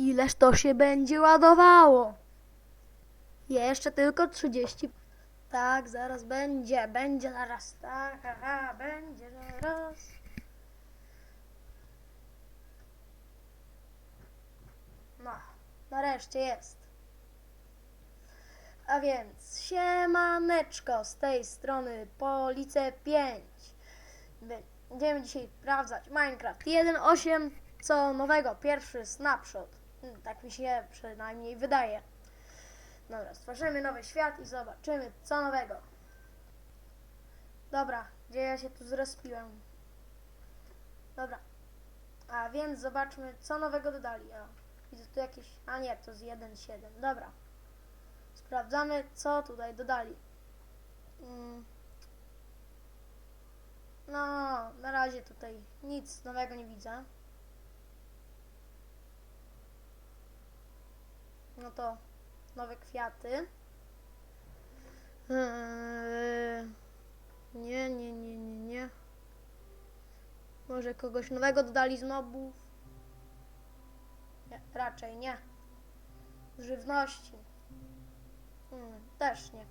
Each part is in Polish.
Ileż to się będzie ładowało? Jeszcze tylko 30. Tak, zaraz będzie, będzie zaraz, tak, aha, będzie zaraz. No, nareszcie jest. A więc, siemaneczko, z tej strony Police 5. Będziemy dzisiaj sprawdzać Minecraft 1.8, co nowego, pierwszy snapshot. Tak mi się przynajmniej wydaje. Dobra, stworzymy nowy świat i zobaczymy, co nowego. Dobra, gdzie ja się tu zrespiłem? Dobra. A więc zobaczmy, co nowego dodali. O, widzę tu jakieś... A nie, to z 1.7. Dobra. Sprawdzamy, co tutaj dodali. Mm. No, na razie tutaj nic nowego nie widzę. No to nowe kwiaty. Eee, nie, nie, nie, nie, nie. Może kogoś nowego dodali z mobów? Nie, raczej nie. Z żywności. Hmm, też nie.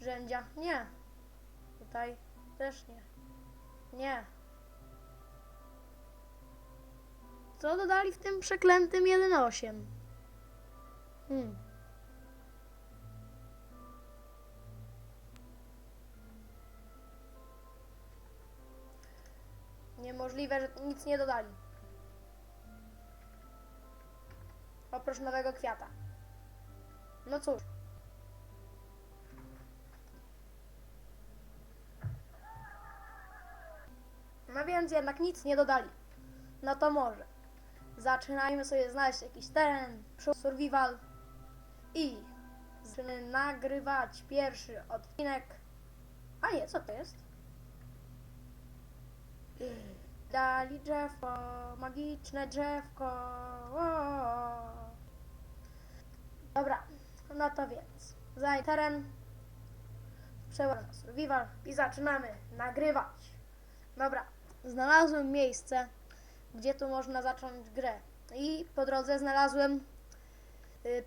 Rzędzia? Nie. Tutaj też nie. Nie. Co dodali w tym przeklętym 1.8? Hmm. Niemożliwe, że nic nie dodali. Oprócz nowego kwiata. No cóż. No więc jednak nic nie dodali. No to może. Zaczynajmy sobie znaleźć jakiś teren, survival i zaczynamy nagrywać pierwszy odcinek. A nie, co to jest? Dali drzewko, magiczne drzewko. O. Dobra, no to więc. Zaj teren. Przełam survival i zaczynamy nagrywać. Dobra, znalazłem miejsce, gdzie tu można zacząć grę. I po drodze znalazłem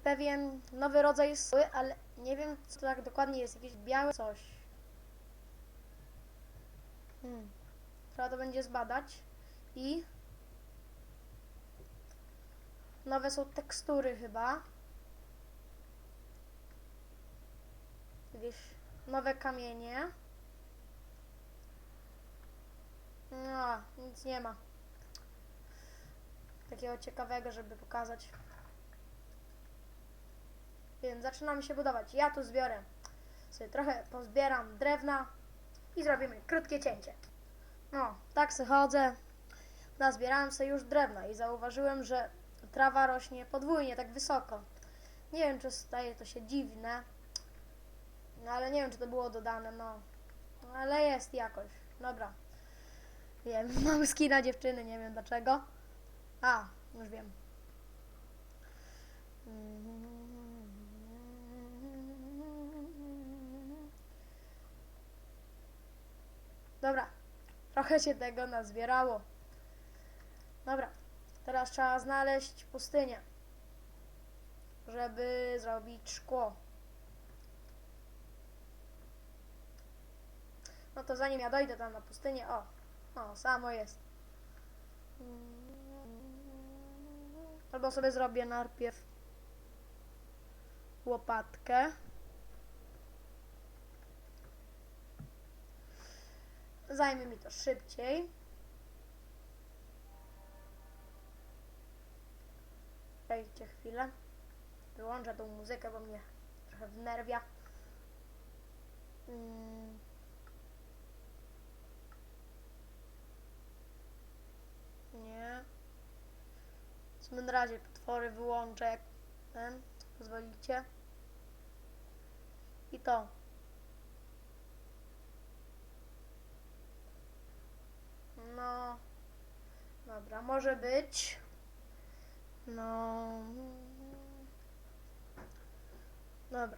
pewien nowy rodzaj sły, ale nie wiem co to tak dokładnie jest, jakieś białe coś. Hmm. Trzeba to będzie zbadać. I nowe są tekstury chyba. Jakieś nowe kamienie. No, nic nie ma. Takiego ciekawego, żeby pokazać. Więc zaczynamy się budować. Ja tu zbiorę sobie trochę, pozbieram drewna i zrobimy krótkie cięcie. No, tak se chodzę. Nazbierałem sobie już drewna i zauważyłem, że trawa rośnie podwójnie tak wysoko. Nie wiem, czy staje to się dziwne, no ale nie wiem, czy to było dodane, no. Ale jest jakoś. Dobra. Wiem, mam skina dziewczyny, nie wiem dlaczego. A, już wiem. Dobra, trochę się tego nazbierało. Dobra, teraz trzeba znaleźć pustynię, żeby zrobić szkło. No to zanim ja dojdę tam na pustynię, o, o, samo jest. Albo sobie zrobię najpierw łopatkę. Zajmie mi to szybciej. Czekajcie chwilę. Wyłączę tą muzykę, bo mnie trochę wnerwia. Mm. Nie. W na razie potwory wyłączę jak ten. Pozwolicie. I to. No. Dobra, może być. No. Dobra.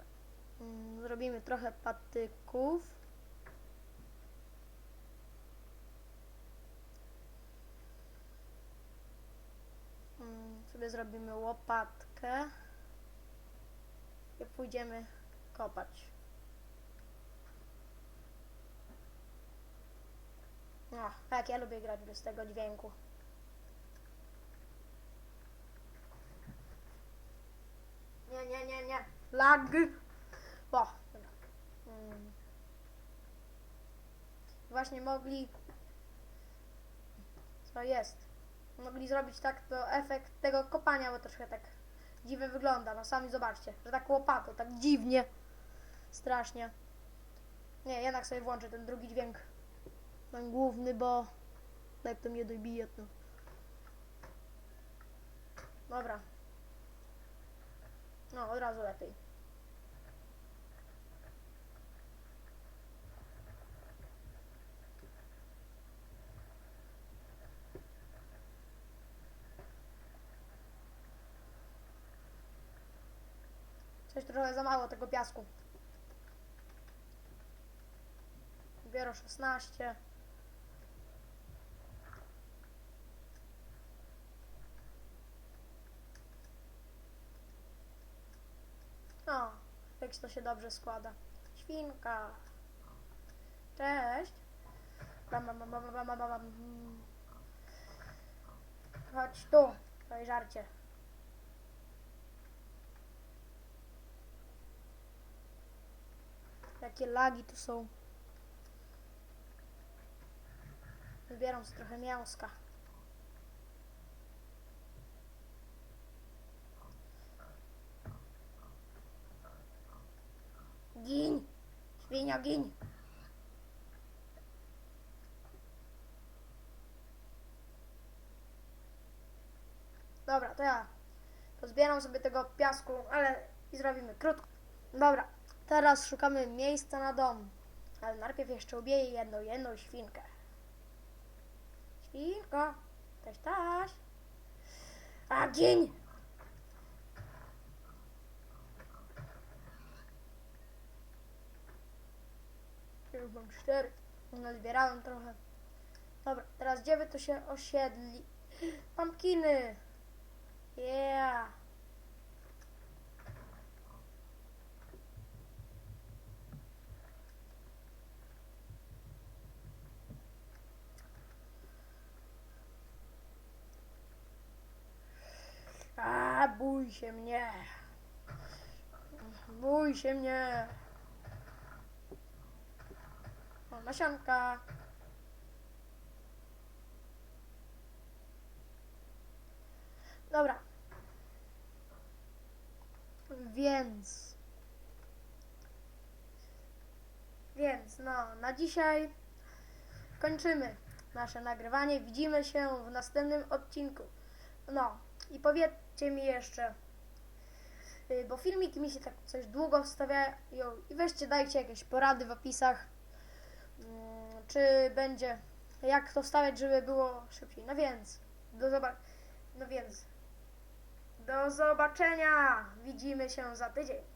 Mm, Zrobimy trochę patyków. Mm, sobie zrobimy łopatkę i pójdziemy kopać. No, jak ja lubię grać bez tego dźwięku. Nie, nie, nie, nie. Lag. O, dobra. Mm. Właśnie mogli. Co jest? Mogli zrobić tak to efekt tego kopania, bo troszkę tak dziwnie wygląda. No sami zobaczcie, że tak łopatą, tak dziwnie. Strasznie. Nie, jednak sobie włączę ten drugi dźwięk. Ten główny, bo tak to mnie dobije to. Dobra. No, od razu lepiej. Coś trochę za mało tego piasku. Dopiero 16. O, jak to się dobrze składa. Świnka. Cześć. Bam, bam, bam, bam, bam, bam. Chodź tu, twoje żarcie. Jakie lagi tu są. Wybieram sobie trochę mięska. Gin! Świnia, gin! Dobra, to ja pozbieram sobie tego piasku, ale i zrobimy krótko. Dobra, teraz szukamy miejsca na dom. Ale najpierw jeszcze ubiję jedną, jedną świnkę. Świnko, taś, taś. A, gin! Już mam cztery. Nazbierałem trochę. Dobra, teraz gdzie wy tu się osiedli? Pumpkiny! Yeah! A, bój się mnie! Bój się mnie! O, nasionka! Dobra. Więc. Więc, no, na dzisiaj kończymy nasze nagrywanie. Widzimy się w następnym odcinku. No, i powiedzcie mi jeszcze, y, bo filmiki mi się tak coś długo wstawiają i weźcie, dajcie jakieś porady w opisach, czy będzie, jak to wstawiać, żeby było szybciej. No więc, do zobaczenia. No więc, do zobaczenia. Widzimy się za tydzień.